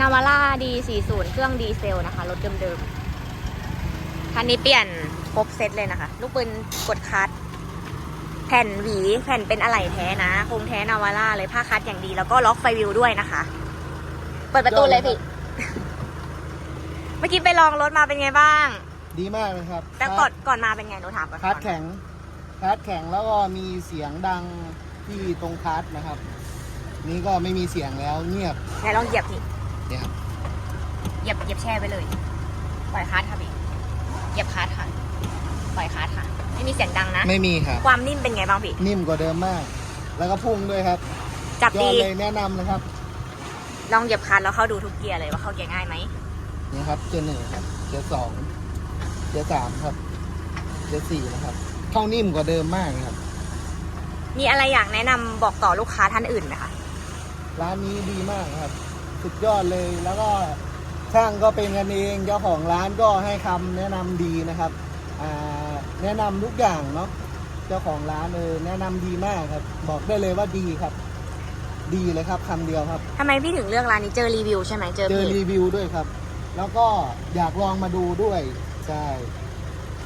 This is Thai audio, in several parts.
นาวาร่าดี40เครื่องดีเซลนะคะ รถเดิมๆ คันนี้เปลี่ยนครบเซตเลยนะคะ ลูกปืนกดคัด แผ่นหวี แผ่นเป็นอะไหล่แท้นะคงแท้นาวาร่าเลยผ้าคัดอย่างดี แล้วก็ล็อกไฟวิวด้วยนะคะ เปิดประตูเลยพี่ เมื่อกี้ไปลองรถมาเป็นไงบ้าง ดีมากเลยครับแต่ก่อนก่อนมาเป็นไงหนูถามก่อนคาร์ดแข็งคาร์ดแข็งแล้วก็มีเสียงดังที่ตรงคาร์ดนะครับ นี่ก็ไม่มีเสียงแล้วเงียบไหนลองเหยียบพี่ เนี่ยครับเหยียบเหยียบแช่ไปเลย ปล่อยคลัสค่ะพี่เหยียบคลัสค่ะปล่อยคลัสค่ะไม่มีเสียงดังนะ ไม่มีครับ ความนิ่มเป็นไงบ้างพี่ นิ่มกว่าเดิมมาก แล้วก็พุ่งด้วยครับจับยอดี ดเลยแนะนำนะครับลองเหยียบคลัสแล้วเข้าดูทุกเกียร์เลยว่าเข้าเกียร์ง่ายไหม นี่ครับเจอหนึ่งครับเจอสองเจอสามครับเจอสี่นะครับเข้านิ่มกว่าเดิมมากครับ มีอะไรอยากแนะนำบอกต่อลูกค้าท่านอื่นไหมคะ ร้านนี้ดีมากครับ สุดยอดเลย แล้วก็ช่างก็เป็นกันเองเจ้าของร้านก็ให้คำแนะนำดีนะครับอ่าแนะนำทุกอย่างเนาะเจ้าของร้านเออแนะนำดีมากครับ บอกได้เลยว่าดีครับ ดีเลยครับคำเดียวครับทำไมพี่ถึงเลือกร้านนี้เจอรีวิวใช่ไหมเจอเจเพอจรีวิวด้วยครับ แล้วก็อยากลองมาดูด้วยใช่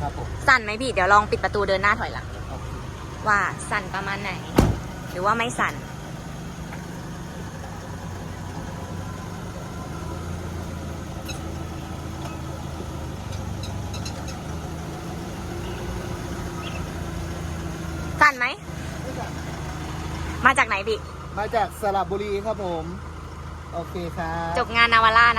ครับผมสั่นไหมพี่เดี๋ยวลองปิดประตูเดินหน้าถอยหลังโอเคว่าสั่นประมาณไหน หรือว่าไม่สั่น สั่นไหม มาจากไหนพี่ มาจากสระบุรีครับผม โอเคครับ จบงานนาวาร่านะ